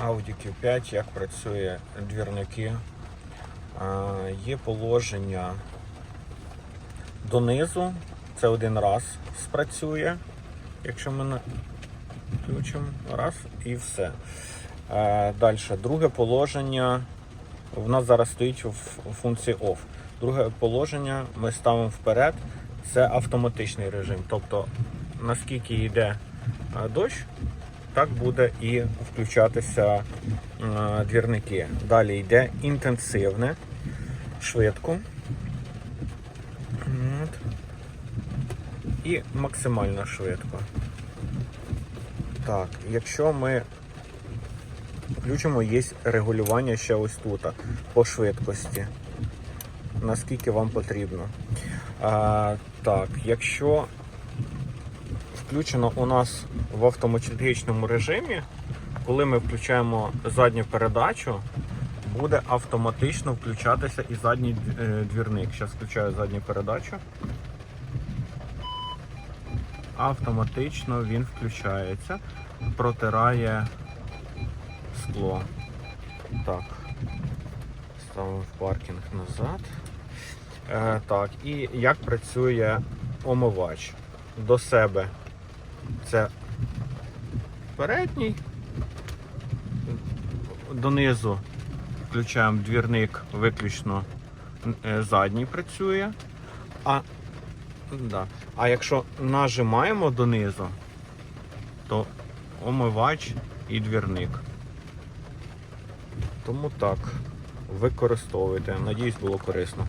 Audi Q5, як працює двірники. Є положення донизу. Це один раз спрацює, якщо ми включимо раз і все. Далі, друге положення. В нас зараз стоїть в функції OFF. Друге положення ми ставимо вперед. Це автоматичний режим. Тобто, наскільки йде дощ, так буде і включатися е, двірники. Далі йде інтенсивне, швидко. І максимально швидко. Так, якщо ми включимо, є регулювання ще ось тут по швидкості. Наскільки вам потрібно. А, так, якщо включено у нас в автоматичному режимі, коли ми включаємо задню передачу, буде автоматично включатися і задній е, двірник. Зараз включаю задню передачу. Автоматично він включається, протирає скло. Так. Ставимо в паркінг назад. Е, так, і як працює омивач до себе. Це передній. Донизу включаємо двірник, виключно е, задній працює. А, да. а якщо нажимаємо донизу, то омивач і двірник. Тому так, використовуйте. Надіюсь, було корисно.